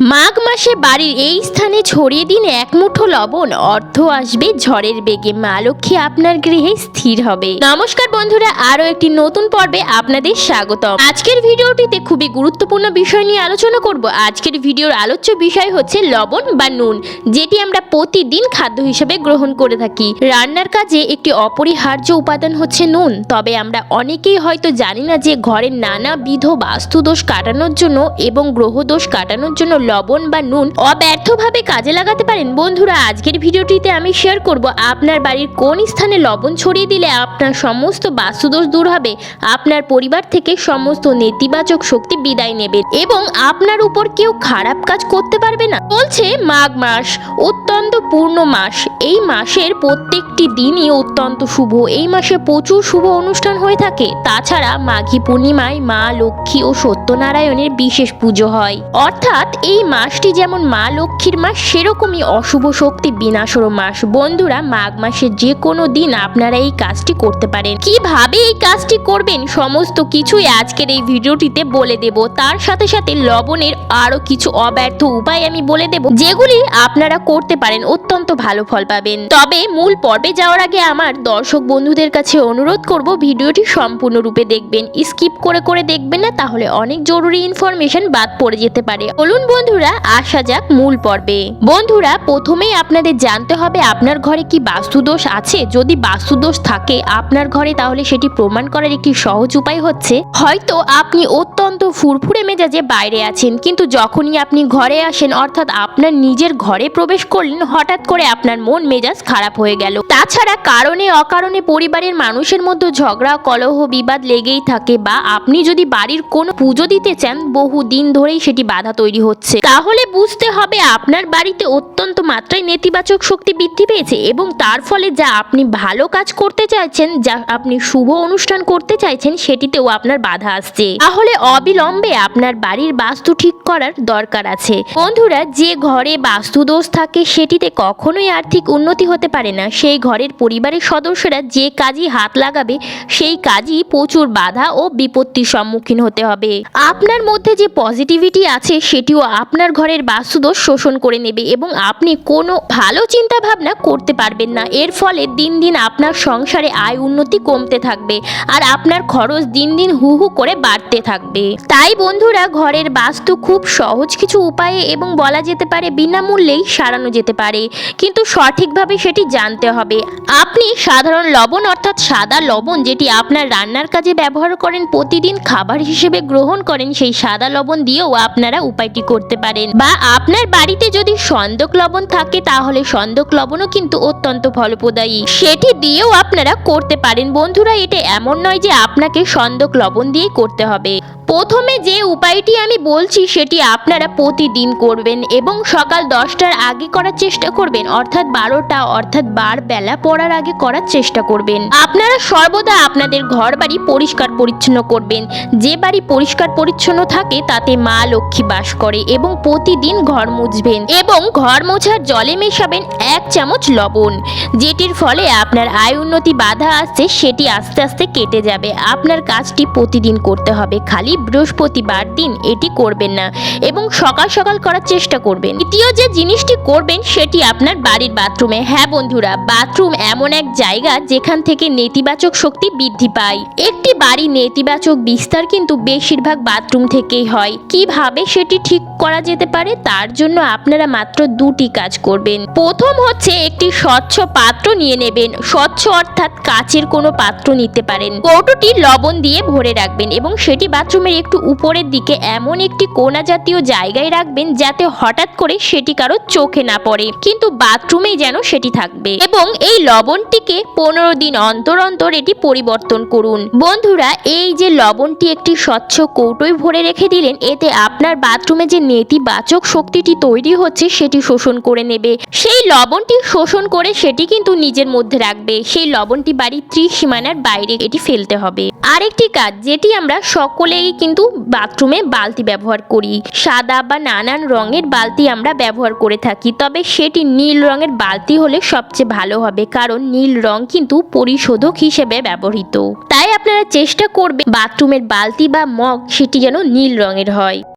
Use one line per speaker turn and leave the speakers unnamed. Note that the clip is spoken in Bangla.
মাঘ মাসে বাড়ির এই স্থানে ছড়িয়ে দিন এক মুঠো লবণ। অর্থ আসবে ঝড়ের বেগে। মা লক্ষ্মী আপনার গৃহে স্থির হবে। নমস্কার বন্ধুরা, আরও একটি নতুন পর্বে আপনাদের স্বাগতম। আজকের ভিডিওটিতে খুবই গুরুত্বপূর্ণ বিষয় নিয়ে আলোচনা করব। আজকের ভিডিওর আলোচ্য বিষয় হচ্ছে লবণ বা নুন, যেটি আমরা প্রতিদিন খাদ্য হিসেবে গ্রহণ করে থাকি। রান্নার কাজে একটি অপরিহার্য উপাদান হচ্ছে নুন। তবে আমরা অনেকেই হয়তো জানি না যে ঘরের নানাবিধ বাস্তুদোষ কাটানোর জন্য এবং গ্রহদোষ কাটানোর জন্য লবণ বা নুন অব্যর্থভাবে কাজে লাগাতে পারেন। বন্ধুরা, আজকের ভিডিওটিতে আমি শেয়ার করব আপনার বাড়ির কোন স্থানে লবণ ছড়িয়ে দিলে আপনার সমস্ত বাস্তুদোষ দূর হবে, আপনার পরিবার থেকে সমস্ত নেতিবাচক শক্তি বিদায় নেবে এবং আপনার উপর কেউ খারাপ কাজ করতে পারবে না। বলছে, মাঘ মাস অত্যন্ত পূর্ণ মাস। এই মাসের প্রত্যেকটি দিনই অত্যন্ত শুভ। এই মাসে প্রচুর শুভ অনুষ্ঠান হয়ে থাকে। তাছাড়া মাঘী পূর্ণিমায় মা লক্ষ্মী ও সত্যনারায়ণের বিশেষ পুজো হয়। অর্থাৎ এই মাসটি যেমন মা লক্ষ্মীর মাস, সেরকমই অশুভ শক্তি বিনাশরও মাস। বন্ধুরা, মাঘ মাসের যে কোনো দিন আপনারা এই কাজটি করতে পারেন। কীভাবে এই কাজটি করবেন? সমস্ত কিছুই আজকের এই ভিডিওটিতে বলে দেব। তার সাথে সাথে লবণের আরও কিছু অব্যর্থ উপায় আমি বলে দেব, যেগুলি আপনারা করতে পারেন, অত্যন্ত ভালো ফল পাবেন। তবে মূল পর্বে যাওয়ার আগে আমার দর্শক বন্ধুদের কাছে অনুরোধ করব, ভিডিওটি সম্পূর্ণরূপে দেখবেন। স্কিপ করে করে দেখবেন না, তাহলে অনেক জরুরি ইনফরমেশন বাদ পড়ে যেতে পারে। বলুন বন্ধুরা, আসা যাক মূল পর্বে। বন্ধুরা, প্রথমেই আপনাদের জানতে হবে, আপনার ঘরে কি বাস্তুদোষ আছে? যদি বাস্তুদোষ থাকে, আপনার ঘরে তাহলে সেটি প্রমাণ করার একটি সহজ উপায় হচ্ছে, হয়তো আপনি অত্যন্ত ফুরফুরে মেজাজে বাইরে আছেন, কিন্তু যখনই আপনি ঘরে আসেন, অর্থাৎ আপনার নিজের ঘরে প্রবেশ করলেন, হঠাৎ করে আপনার মন, মেজাজ খারাপ হয়ে গেল। তাছাড়া কারণে অকারণে পরিবারের মানুষের মধ্যে ঝগড়া, কলহ, বিবাদ লেগেই থাকে, বা আপনি যদি বাড়ির কোনো পুজো দিতে চান বহু দিন ধরেই সেটি বাধা তৈরি হচ্ছে। তাহলে বুঝতে হবে আপনার বাড়িতে অত্যন্ত মাত্রায় নেতিবাচক শক্তি বৃদ্ধি পেয়েছে এবং তার ফলে যা আপনি ভালো কাজ করতে চাইছেন, যা আপনি শুভ অনুষ্ঠান করতে চাইছেন, সেটিতেও আপনার বাধা আসছে। তাহলে অবিলম্বে আপনার বাড়ির বাস্তু ঠিক করার দরকার আছে। বন্ধুরা, যে ঘরে বাস্তু দোষ থাকে, সেটিতে কখনোই আর্থিক উন্নতি হতে পারে না। সেই ঘরের পরিবারের সদস্যরা যে কাজই হাত লাগাবে, সেই কাজই প্রচুর বাধা ও বিপত্তির সম্মুখীন হতে হবে। আপনার মধ্যে যে পজিটিভিটি আছে, সেটিও আপনার ঘরের বাস্তুদোষ শোষণ করে নেবে এবং আপনি কোনো ভালো চিন্তা ভাবনা করতে পারবেন না। এর ফলে দিন দিন আপনার সংসারে আয় উন্নতি কমতে থাকবে আর আপনার খরচ দিন দিন হু হু করে বাড়তে থাকবে। তাই বন্ধুরা, ঘরের বাস্তু খুব সহজ কিছু উপায়ে এবং বলা যেতে পারে বিনামূল্যেই সারানো যেতে পারে। কিন্তু সঠিকভাবে সেটি জানতে হবে। আপনি সাধারণ লবণ অর্থাৎ সাদা লবণ যেটি আপনার রান্নার কাজে ব্যবহার করেন, প্রতিদিন খাবার হিসেবে গ্রহণ করেন, সেই সাদা লবণ দিয়েও আপনারা উপায়টি করতে পারেন। বা আপনার বাড়িতে যদি সন্দক লবণ থাকে, তাহলে সন্দক লবণও কিন্তু অত্যন্ত ফলপ্রদায়ী। সেটি দিয়েও আপনারা করতে পারেন। বন্ধুরা, এটা এমন নয় যে আপনাকে সন্দক লবণ দিয়েই করতে হবে। প্রথমে যে উপায়টি আমি বলছি সেটি আপনারা প্রতিদিন করবেন এবং সকাল দশটার আগে করার চেষ্টা করবেন, অর্থাৎ বারোটা, অর্থাৎ বার বেলা পড়ার আগে করার চেষ্টা করবেন। আপনারা সর্বদা আপনাদের ঘর বাড়ি পরিষ্কার পরিচ্ছন্ন করবেন। যে বাড়ি পরিষ্কার পরিচ্ছন্ন থাকে, তাতে মা লক্ষ্মী বাস করে এবং প্রতিদিন ঘর মুছবেন এবং ঘর মোছার জলে মেশাবেন এক চামচ লবণ। যেটির ফলে আপনার আয় উন্নতি বাধা আসছে, সেটি আস্তে আস্তে কেটে যাবে। আপনার কাজটি প্রতিদিন করতে হবে। খালি বৃহস্পতিবার দিন এটি করবেন না এবং সকাল সকাল করার চেষ্টা করবেন। দ্বিতীয় যে জিনিসটি করবেন সেটি আপনার বাড়ির বাথরুমে। হ্যাঁ বন্ধুরা, বাথরুম এমন এক জায়গা যেখান থেকে নেতিবাচক শক্তি বৃদ্ধি পায়। একটি বাড়ি নেতিবাচক বিস্তার কিন্তু বেশিরভাগ বাথরুম থেকেই হয়। কীভাবে সেটি ঠিক করা যেতে পারে তার জন্য আপনারা মাত্র দুটি কাজ করবেন। প্রথম হচ্ছে একটি স্বচ্ছ পাত্র নিয়ে নেবেন। স্বচ্ছ অর্থাৎ কাচের কোনো পাত্র নিতে পারেন। কৌটোটি লবণ দিয়ে ভরে রাখবেন এবং সেটি বাথরুমের একটু উপরের দিকে এমন একটি কোনা জাতীয় জায়গায় রাখবেন যাতে হঠাৎ করে সেটি কারও চোখে না পড়ে, কিন্তু বাথরুমেই যেন সেটি থাকবে। এবং এই লবণটিকে পনেরো দিন অন্তর অন্তর এটি পরিবর্তন করুন। বন্ধুরা, এই যে লবণটি একটি স্বচ্ছ কৌটোয় ভরে রেখে দিলেন, এতে আপনার বাথরুমে যে নেতিবাচক শক্তিটি তৈরি হচ্ছে সেটি শোষণ করে নেবে। সেই লবণটি শোষণ করে সেটি কিন্তু নিজের মধ্যে রাখবে। সেই লবণটি বাড়ির ত্রিসীমানার বাইরে এটি ফেলতে হবে। আরেকটি কাজ, যেটি আমরা সকলেই কিন্তু বাথরুমে বালতি ব্যবহার করি। সাদা বা নানান রঙের বালতি আমরা ব্যবহার করে থাকি, তবে সেটি নীল রঙের বালতি হলে সবচেয়ে ভালো হবে, কারণ নীল রং কিন্তু পরিশোধক হিসেবে ব্যবহৃত। তাই আপনারা চেষ্টা করবে বাথরুমের বালতি বা মগ, সেটি যেন নীল রঙের হয়।